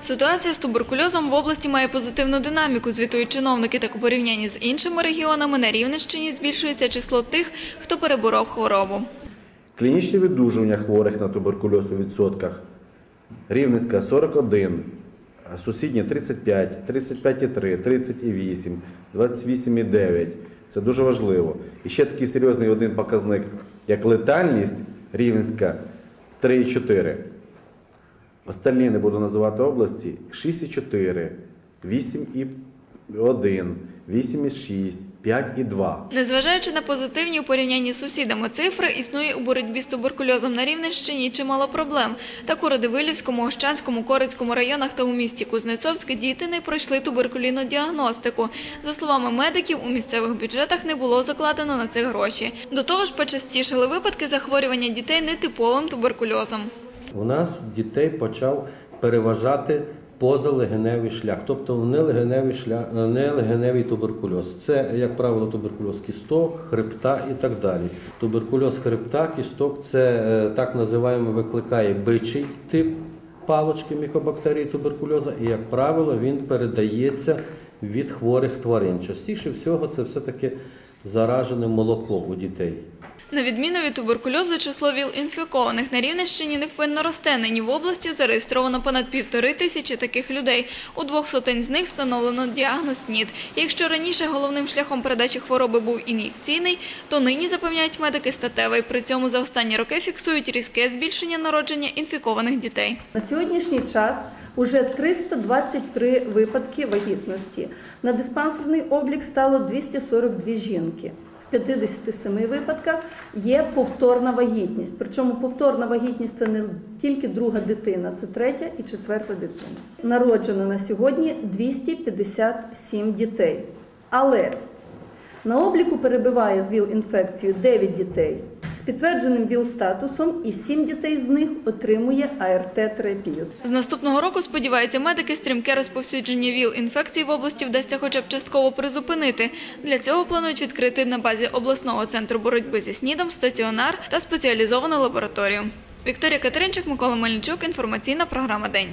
Ситуація з туберкульозом в області має позитивну динаміку, звітують чиновники. Так у порівнянні з іншими регіонами на Рівненщині збільшується число тих, хто переборов хворобу. Клінічні видужування хворих на туберкульоз у відсотках. Рівненська 41, а сусідня 35, 35,3, 30,8, 28,9. Це дуже важливо. І ще такий серйозний один показник, як летальність Рівненська 3,4. Остальні не буду називати області 6,4, 8,1, 8,6, 5,2. Незважаючи на позитивні у порівнянні з сусідами цифри, існує у боротьбі з туберкульозом на Рівненщині чимало проблем. Так у Радивилівському, Ощанському, Корицькому районах та у місті Кузнецовське діти не пройшли туберкулінну діагностику. За словами медиків, у місцевих бюджетах не було закладено на це гроші. До того ж, почастішали випадки захворювання дітей нетиповим туберкульозом. У нас дітей почав переважати позалегеневий шлях, тобто нелегеневий шлях, нелегеневий туберкульоз. Це, як правило, туберкульоз кісток, хребта і так далі. Туберкульоз хребта, кісток це е, так називаємо викликає бичий тип палочки мікобактерії туберкульоза, і, як правило, він передається від хворих тварин. Частіше всього це все-таки заражене молоко у дітей. На відміну від туберкульозу, число ВІЛ-інфікованих на Рівненщині невпинно росте. Нині в області зареєстровано понад півтори тисячі таких людей. У двох сотень з них встановлено діагноз СНІД. Якщо раніше головним шляхом передачі хвороби був ін'єкційний, то нині запевняють медики статевий. При цьому за останні роки фіксують різке збільшення народження інфікованих дітей. На сьогоднішній час уже 323 випадки вагітності. На диспансерний облік стало 242 жінки. В 57 випадках є повторна вагітність. Причому повторна вагітність це не тільки друга дитина, це третя і четверта дитина. Народжено на сьогодні 257 дітей. Але на обліку перебуває з віл інфекцію 9 дітей з підтвердженим ВІЛ-статусом і 7 дітей з них отримує АРТ-терапію. З наступного року, сподіваються медики, стрімке розповсюдження ВІЛ-інфекцій в області вдасться хоча б частково призупинити. Для цього планують відкрити на базі обласного центру боротьби зі СНІДом стаціонар та спеціалізовану лабораторію. Вікторія Катеринчик, Микола Мельничук. Інформаційна програма «День».